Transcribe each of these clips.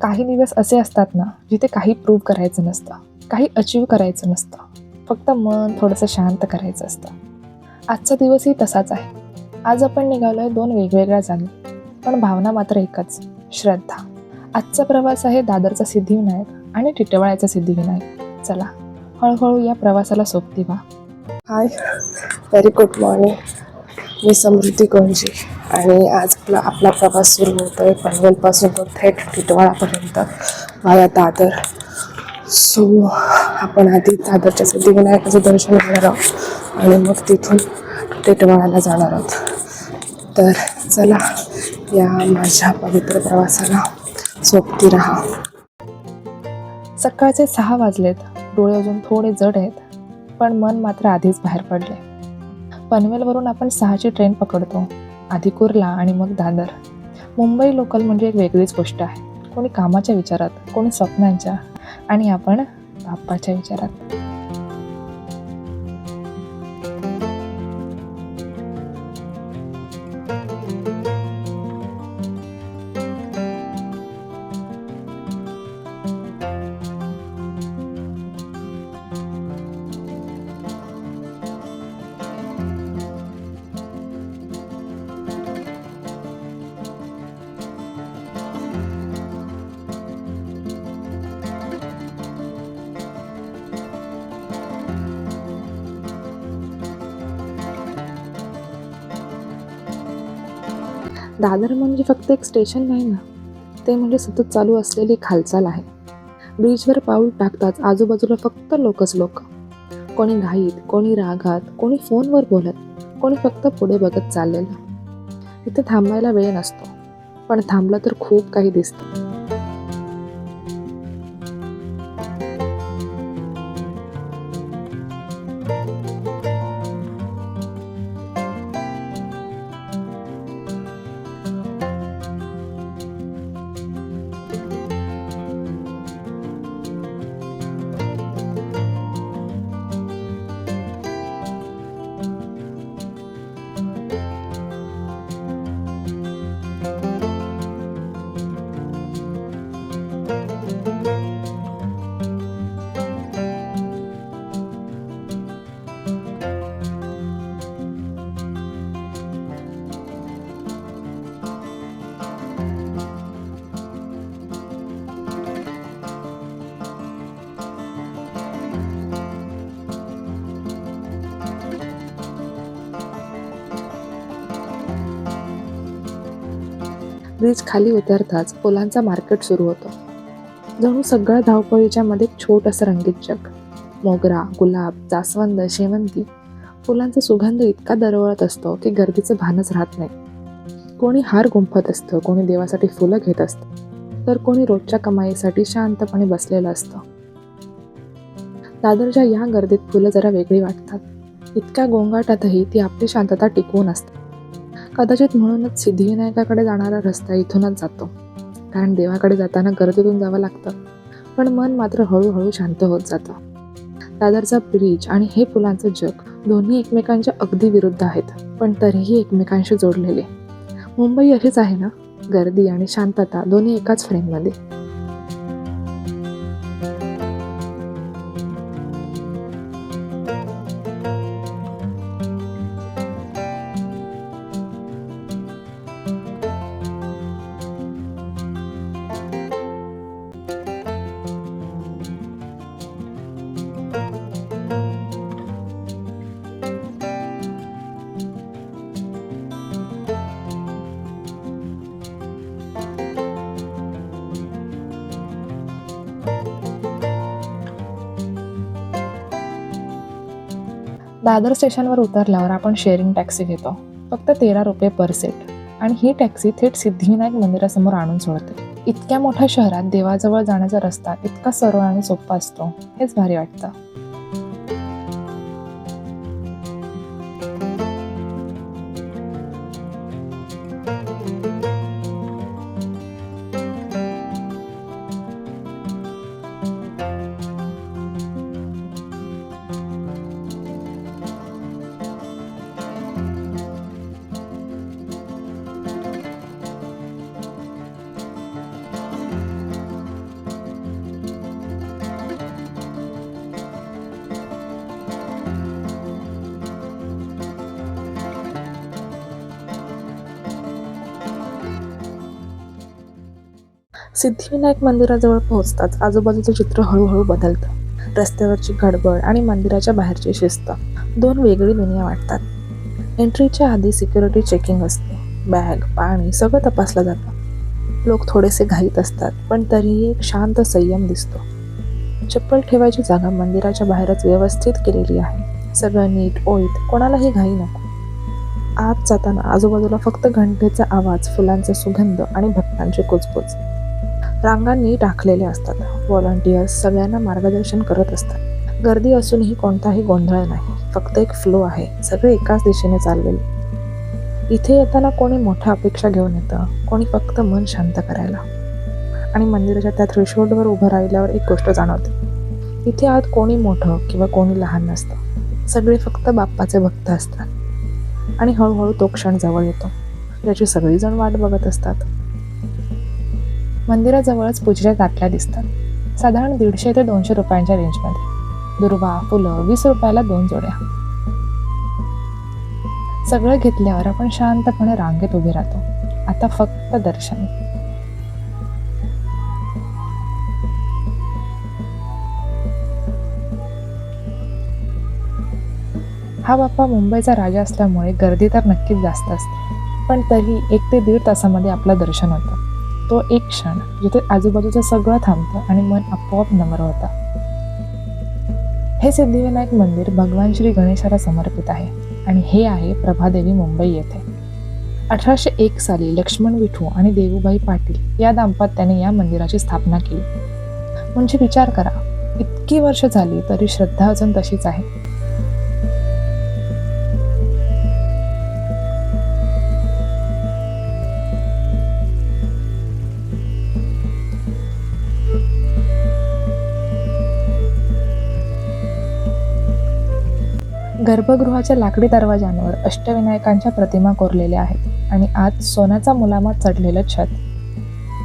काही दिवस असे असतात ना जिथे काही प्रूव्ह करायचं नसतं काही अचीव करायचं नसतं. फक्त मन थोडंसं शांत करायचं असतं. आजचा दिवसही तसाच आहे. आज आपण निघालो आहे दोन वेगवेगळ्या जागी. पण भावना मात्र एकच श्रद्धा. आजचा प्रवास आहे दादरचा सिद्धिविनायक आणि टिटवाळ्याचा सिद्धिविनायक. चला हळूहळू या प्रवासाला सोबती व्हा. हाय व्हेरी गुड मॉर्निंग मी समृद्धी गोंजी आणि आज आपला आपला प्रवास सुरू होतो आहे पनवेलपासून तो थेट टिटवाळापर्यंत वाया दादर. सो आपण आधी दादरच्या सिद्धिविनायकाचं दर्शन घेणार आहोत आणि मग तिथून टिटवाळाला जाणार आहोत. तर चला या माझ्या पवित्र प्रवासाला सोबती राहा. सकाळचे सहा वाजलेत. डोळे अजून थोडे जड आहेत पण मन मात्र आधीच बाहेर पडले. पनवेलवरून आपण सहाची ट्रेन पकडतो. आधी कुर्ला आणि मग दादर. मुंबई लोकल म्हणजे एक वेगळीच गोष्ट आहे. कोणी कामाच्या विचारात कोणी स्वप्नांच्या आणि आपण बाप्पाच्या विचारात. दादर म्हणजे फक्त एक स्टेशन नाही ना? ते म्हणजे सतत चालू असलेली एक हालचाल आहे. ब्रिजवर पाऊल टाकताच आजूबाजूला फक्त लोकच लोक. कोणी घाईत कोणी रागात कोणी फोनवर बोलत कोणी फक्त पुढे बघत चाललेलं. इथे थांबायला वेळ नसतो. पण थांबलं तर खूप काही दिसतं. ब्रिज खाली उतरताच फुलांचा मार्केट सुरू होतो. जणू सगळ्या धावपळीच्या मध्ये छोट छोटंसं रंगीत जग. मोगरा गुलाब जास्वंद शेवंती. फुलांचा सुगंध इतका दरवळत असतो की गर्दीचं भानच राहत नाही. कोणी हार गुंफत असतं कोणी देवासाठी फुलं घेत असतं तर कोणी रोजच्या कमाईसाठी शांतपणे बसलेलं असतं. दादरच्या या गर्दीत फुलं जरा वेगळी वाटतात. इतक्या गोंगाटातही ती आपली शांतता टिकवून असते. कदाचित म्हणूनच सिद्धिविनायकाकडे जाणारा रस्ता इथूनच जातो. कारण देवाकडे जाताना गर्दीतून जावं लागतं. पण मन मात्र हळूहळू शांत होत जातं. दादरचा ब्रिज आणि हे फुलांचं जग दोन्ही एकमेकांच्या अगदी विरुद्ध आहेत. पण तरीही एकमेकांशी जोडलेले. मुंबई अशीच आहे ना? गर्दी आणि शांतता दोन्ही एकाच फ्रेममध्ये दादर स्टेशनवर उतरल्यावर आपण शेअरिंग टॅक्सी घेतो. फक्त तेरा रुपये पर सीट आणि ही टॅक्सी थेट सिद्धिविनायक मंदिरासमोर आणून सोडते. इतक्या मोठ्या शहरात देवाजवळ जाण्याचा रस्ता इतका सरळ आणि सोपा असतो हेच भारी वाटतं. सिद्धिविनायक मंदिराजवळ पोहोचताच आजूबाजूचं चित्र हळूहळू बदलतं. रस्त्यावरची गडबड आणि मंदिराच्या बाहेरची शिस्त. दोन वेगळी दुनिया वाटतात. एंट्रीच्या आधी सिक्युरिटी चेकिंग असते. बॅग पाणी सगळं तपासलं जातं. लोक थोडेसे घाईत असतात पण तरीही एक शांत संयम दिसतो. चप्पल ठेवायची जागा मंदिराच्या बाहेरच व्यवस्थित केलेली आहे. सगळं नीट ओळीत कोणालाही घाई नको. आत जाताना आजूबाजूला फक्त घंटेचा आवाज फुलांचा सुगंध आणि भक्तांची कुचबुच रांगांनी टाकलेले असतात. व्हॉलंटियर्स सगळ्यांना मार्गदर्शन करत असतात. गर्दी असूनही कोणताही गोंधळ नाही. फक्त एक फ्लो आहे. सगळे एकाच दिशेने चाललेले. इथे येताना कोणी मोठ्या अपेक्षा घेऊन येतं. कोणी फक्त मन शांत करायला. आणि मंदिराच्या त्या थ्रेशोल्डवर उभं राहिल्यावर एक गोष्ट जाणवते. इथे आत कोणी मोठं किंवा कोणी लहान नसतं. सगळे फक्त बाप्पाचे भक्त असतात. आणि हळूहळू तो क्षण जवळ येतो. ज्याची सगळीजण वाट बघत असतात. मंदिराजवळच पूजेच्या गाठल्या दिसतात. साधारण दीडशे ते दोनशे रुपयांच्या रेंजमध्ये दुर्वा फुलं वीस रुपयाला दोन जोड्या. सगळं घेतल्यावर आपण शांतपणे रांगेत उभे राहतो. आता फक्त दर्शन. हा बाप्पा मुंबईचा राजा असल्यामुळे गर्दी तर नक्कीच जास्त असते. पण तरी एक ते दीड तासामध्ये आपलं दर्शन होतं. तो एक क्षण जिथे आजूबाजूचं सगळं थांबतं आणि मन आपोआप नम्र होतं. हे सिद्धिविनायक मंदिर भगवान श्री गणेशाला समर्पित आहे आणि हे आहे प्रभादेवी मुंबई येथे. अठराशे एक साली लक्ष्मण विठू आणि देवूबाई पाटील या दाम्पत्याने या मंदिराची स्थापना केली. म्हणजे विचार करा इतकी वर्ष झाली तरी श्रद्धा अजून तशीच आहे. गर्भगृहाच्या लाकडी दरवाजांवर अष्टविनायकांच्या प्रतिमा कोरलेल्या आहेत आणि आत सोन्याचा मुलामात चढलेलं छत.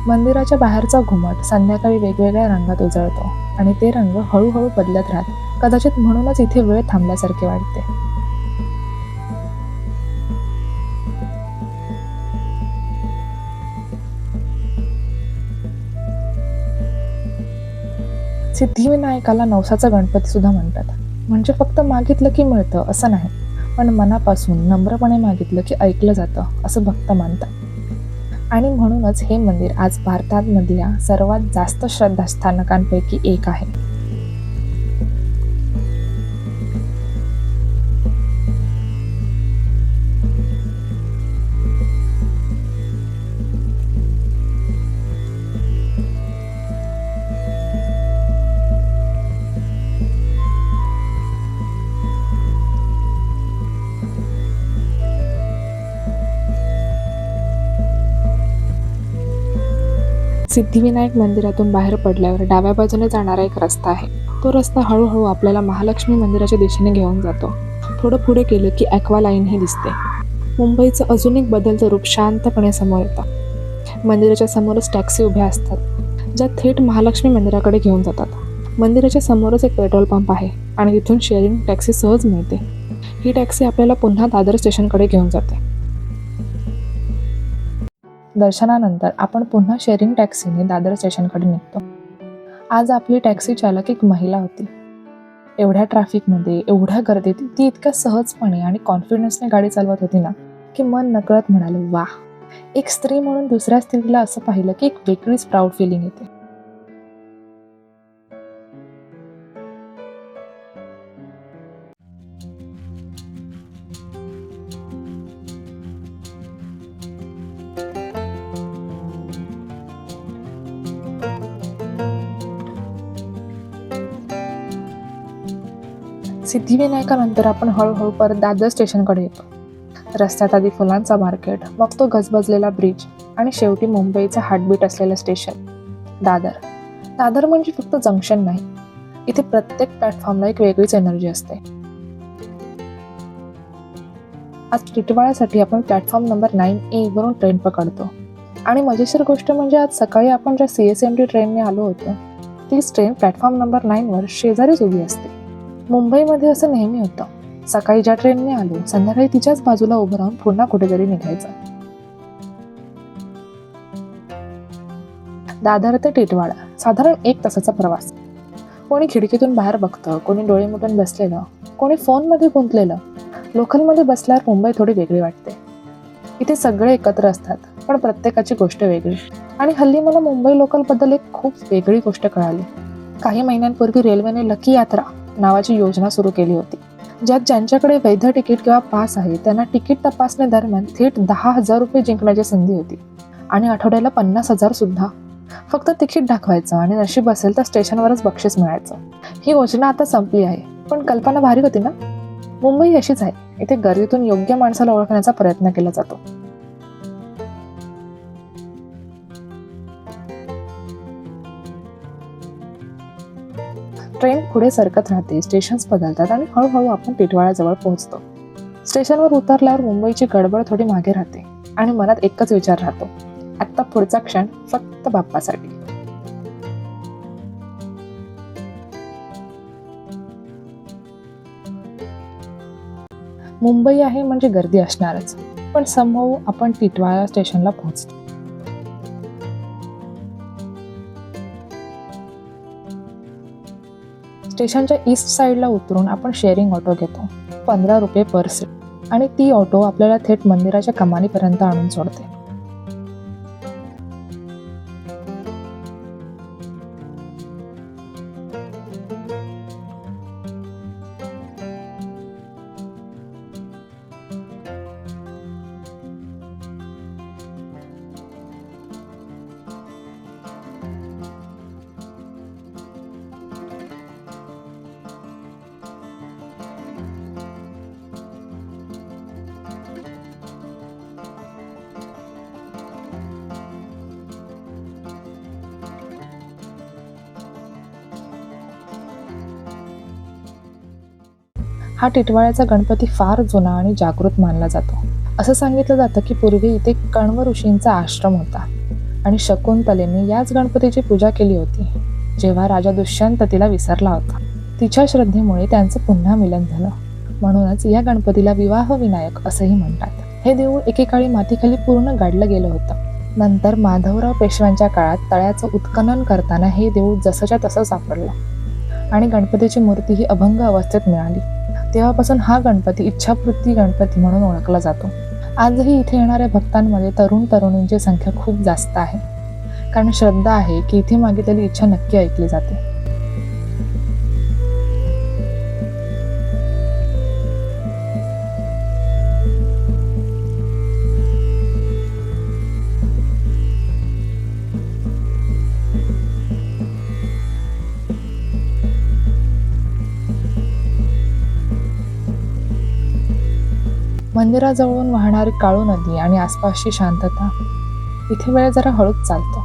मंदिराच्या बाहेरचा घुमट संध्याकाळी वेगवेगळ्या रंगात उजळतो आणि ते रंग हळूहळू बदलत राहत कदाचित म्हणूनच इथे वेळ थांबल्यासारखे वाटते. सिद्धिविनायकाला नवसाचा गणपती सुद्धा म्हणतात. म्हणजे फक्त मागितलं की मिळतं असं नाही. पण मनापासून नम्रपणे मागितलं की ऐकलं जातं असं भक्त मानतात. आणि म्हणूनच हे मंदिर आज भारतामधल्या सर्वात जास्त श्रद्धास्थानकांपैकी एक आहे. सिद्धिविनायक मंदिरातून बाहेर पडल्यावर डाव्या बाजूने जाणारा एक रस्ता आहे. तो रस्ता हळूहळू आपल्याला महालक्ष्मी मंदिराच्या दिशेने घेऊन जातो. थोडं पुढे गेलं की ॲक्वा लाईन दिसते. मुंबईचं अजून एक बदलतं रूप शांतपणे समोर येतं. मंदिराच्या समोरच टॅक्सी उभ्या असतात ज्या थेट महालक्ष्मी मंदिराकडे घेऊन जातात. मंदिराच्या समोरच एक पेट्रोल पंप आहे आणि तिथून शेअरिंग टॅक्सी सहज मिळते. ही टॅक्सी आपल्याला पुन्हा दादर स्टेशनकडे घेऊन जाते. दर्शनानंतर आपण पुन्हा शेअरिंग टॅक्सीने दादर स्टेशनकडे निघतो. आज आपली टॅक्सी चालक एक महिला होती. एवढ्या ट्रॅफिकमध्ये एवढ्या गर्दीत ती इतक्या सहजपणे आणि कॉन्फिडन्सने गाडी चालवत होती ना की मन नकळत म्हणालं वा एक स्त्री म्हणून दुसऱ्या स्त्रीला असं पाहिलं की एक वेगळीच प्राऊड फिलिंग येते. सिद्धिविनायकानंतर आपण हळूहळू परत दादर स्टेशनकडे येतो. रस्त्यात आधी फुलांचा मार्केट मग तो गजबजलेला ब्रिज आणि शेवटी मुंबईचं हार्टबीट असलेलं स्टेशन दादर. दादर म्हणजे फक्त जंक्शन नाही इथे प्रत्येक प्लॅटफॉर्मला एक वेगळीच एनर्जी असते. आज टिटवाळ्यासाठी आपण प्लॅटफॉर्म नंबर नाईन ए वरून ट्रेन पकडतो. आणि मजेशीर गोष्ट म्हणजे आज सकाळी आपण ज्या सी एस एम टी ट्रेनने आलो होतो तीच ट्रेन प्लॅटफॉर्म नंबर नाईनवर शेजारीच उभी असते. मुंबईमध्ये असं नेहमी होतं. सकाळी ज्या ट्रेनने आलो संध्याकाळी तिच्याच बाजूला उभं राहून पुन्हा कुठेतरी निघायचं. दादर ते टिटवाडा साधारण एक तासाचा प्रवास. कोणी खिडकीतून बाहेर बघतं कोणी डोळे मिटून बसलेलं कोणी फोनमध्ये गुंतलेलं. लोकलमध्ये बसल्यावर मुंबई थोडी वेगळी वाटते. इथे सगळे एकत्र असतात पण प्रत्येकाची गोष्ट वेगळी. आणि हल्ली मला मुंबई लोकलबद्दल एक खूप वेगळी गोष्ट कळाली. काही महिन्यांपूर्वी रेल्वेने लकी यात्रा नावाची योजना सुरू केली होती. ज्यात ज्यांच्याकडे वैध तिकीट किंवा पास आहे त्यांना तिकीट तपासण्यादरम्यान थेट दहा हजार रुपये जिंकण्याची संधी होती आणि आठवड्याला पन्नास हजार सुद्धा. फक्त तिकीट दाखवायचं आणि नशीब असेल तर स्टेशनवरच बक्षीस मिळायचं. ही योजना आता संपली आहे पण कल्पना भारी होती ना? मुंबई अशीच आहे. इथे गर्दीतून योग्य माणसाला ओळखण्याचा प्रयत्न केला जातो. ट्रेन पुढे सरकत राहते. स्टेशन्स बदलतात आणि हळूहळू आपण टिटवाळ्याजवळ पोहोचतो. स्टेशनवर उतरल्यावर मुंबईची गडबड थोडी मागे राहते आणि मनात एकच विचार राहतो. आत्ता पुढचा क्षण फक्त बाप्पासाठी. मुंबई आहे म्हणजे गर्दी असणारच. पण समोर आपण टिटवाळा स्टेशनला पोहोचतो. स्टेशनच्या ईस्ट साईडला उतरून आपण शेअरिंग ऑटो घेतो. पंधरा रुपये पर सीट. आणि ती ऑटो आपल्याला थेट मंदिराच्या कमानीपर्यंत आणून सोडते. हा टिटवाळ्याचा गणपती फार जुना आणि जागृत मानला जातो. असं सांगितलं जातं की पूर्वी इथे कण्व ऋषींचा आश्रम होता आणि शकुंतलेने याच गणपतीची पूजा केली होती जेव्हा राजा दुष्यंत तिला विसरला होता. तिच्या श्रद्धेमुळे त्यांचं पुन्हा मिलन झालं. म्हणूनच या गणपतीला विवाह विनायक असंही म्हणतात. हे देऊळ एकेकाळी मातीखाली पूर्ण गाडलं गेलं होतं. नंतर माधवराव पेशव्यांच्या काळात तळ्याचं उत्खनन करताना हे देऊळ जसंच्या तसं सापडलं आणि गणपतीची मूर्ती ही अभंग अवस्थेत मिळाली. तेव्हापासून हा गणपती इच्छापूर्ती गणपती म्हणून ओळखला जातो. आजही इथे येणाऱ्या भक्तांमध्ये तरुण तरुणींची संख्या खूप जास्त आहे. कारण श्रद्धा आहे की इथे मागितलेली इच्छा नक्की ऐकली जाते. मंदिराजवळून वाहणारी काळू नदी आणि आसपासची शांतता इथे वेळ जरा हळूच चालतो.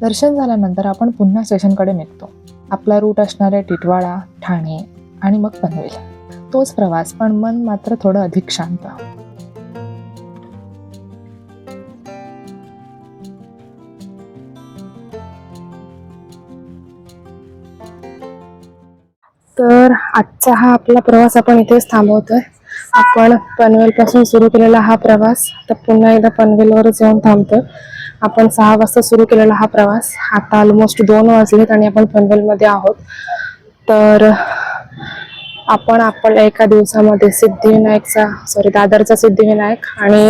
दर्शन झाल्यानंतर आपण पुन्हा स्टेशनकडे निघतो. आपला रूट असणारे टिटवाळा ठाणे आणि मग पनवेल. तोच प्रवास पण मन मात्र थोडं अधिक शांत. तर आजचा हा आपला प्रवास आपण इथेच थांबवतोय. आपण पनवेलपासून सुरू केलेला हा प्रवास तर पुन्हा एकदा पनवेलवरच जाऊन थांबतोय. आपण सहा वाजता सुरू केलेला हा प्रवास. आता ऑलमोस्ट दोन वाजलेत आणि आपण पनवेलमध्ये आहोत. तर आपण आपल्या एका दिवसामध्ये सिद्धिविनायकचा सॉरी दादरचा सिद्धिविनायक आणि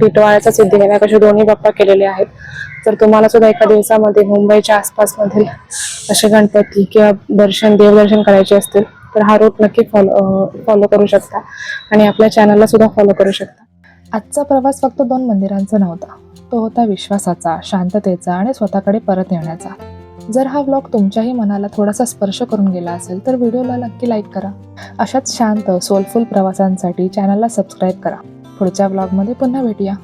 टिटवाळ्याचा सिद्धिविनायक असे दोन्ही बाप्पा केलेले आहेत. तर तुम्हाला सुद्धा एका दिवसामध्ये मुंबईच्या आसपासमधील असे गणपती किंवा दर्शन देवदर्शन करायचे असतील तर हा रूट नक्की फॉलो फॉलो करू शकता. आणि आपल्या चॅनलला सुद्धा फॉलो करू शकता. आजचा प्रवास फक्त दोन मंदिरांचा नव्हता. तो होता विश्वासाचा शांततेचा आणि स्वतःकडे परत येण्याचा. जर हा व्लॉग तुमच्याही मनाला थोडासा स्पर्श करून गेला असेल तर व्हिडिओला नक्की लाईक करा. अशाच शांत सोलफुल प्रवासांसाठी चॅनलला सबस्क्राईब करा. पुढच्या व्लॉगमध्ये पुन्हा भेटूया.